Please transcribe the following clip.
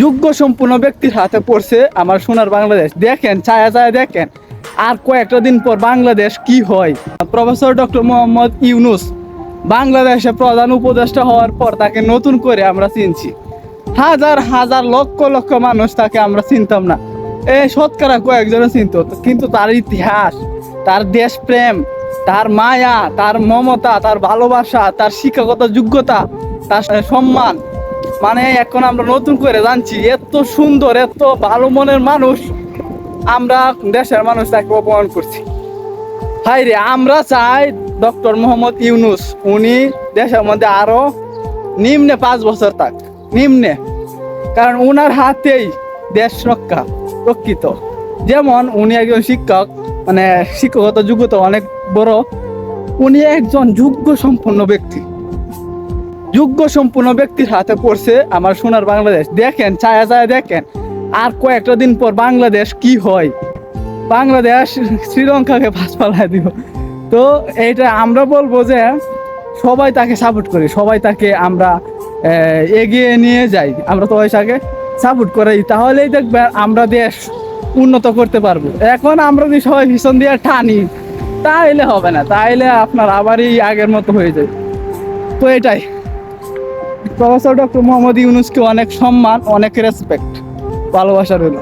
যোগ্য সম্পূর্ণ ব্যক্তির হাতে পড়ছে আমার সোনার বাংলাদেশ। দেখেন, ছায়া ছায়া দেখেন। আর কয়েকটা দিন পর বাংলাদেশ কি হয়? প্রফেসর ডক্টর মোহাম্মদ ইউনুস বাংলাদেশে প্রধান উপদেষ্টা হওয়ার পর তাকে নতুন করে আমরা চিনছি। হাজার হাজার, লক্ষ লক্ষ মানুষ তাকে আমরা চিনতাম না। এই শতকরা কয়েকজনে চিনত। কিন্তু তার ইতিহাস, তার দেশপ্রেম, তার মায়া, তার মমতা, তার ভালোবাসা, তার শিক্ষাগত যোগ্যতা, তার সম্মান মানে এখন আমরা নতুন করে জানছি, এত সুন্দর, এত ভালো মনের মানুষ আমরা দেশের মানুষ তাকে অপমান করছি। হাই রে, আমরা চাই ডক্টর মোহাম্মদ ইউনুস, উনি দেশের মধ্যে আরও নিম্নে পাঁচ বছর থাক, নিম্নে। কারণ উনার হাতেই দেশ রক্ষা, রক্ষিত। যেমন উনি একজন শিক্ষক মানে শিক্ষকতা যোগ্যতা অনেক বড়, উনি একজন যোগ্য সম্পন্ন ব্যক্তি। যোগ্য সম্পূর্ণ ব্যক্তির হাতে পড়ছে আমার সোনার বাংলাদেশ। দেখেন, ছায়া ছায়া দেখেন। আর কয়েকটা দিন পর বাংলাদেশ কি হয়? বাংলাদেশ শ্রীলঙ্কাকে পাঁচ পালায় দিব তো এইটা আমরা বলব যে সবাই তাকে সাপোর্ট করি, সবাই তাকে আমরা এগিয়ে নিয়ে যাই। আমরা তো তাকে সাপোর্ট করি তাহলেই দেখবেন আমরা দেশ উন্নত করতে পারব। এখন আমরা যদি সবাই ভীষণ দিয়ে টানি, তাইলে হবে না। তাইলে আপনার আবারই আগের মতো হয়ে যায়। তো এটাই। প্রফেসর ডক্টর মোহাম্মদ ইউনুসকে অনেক সম্মান অনেক রেসপেক্ট ভালোবাসা রইল।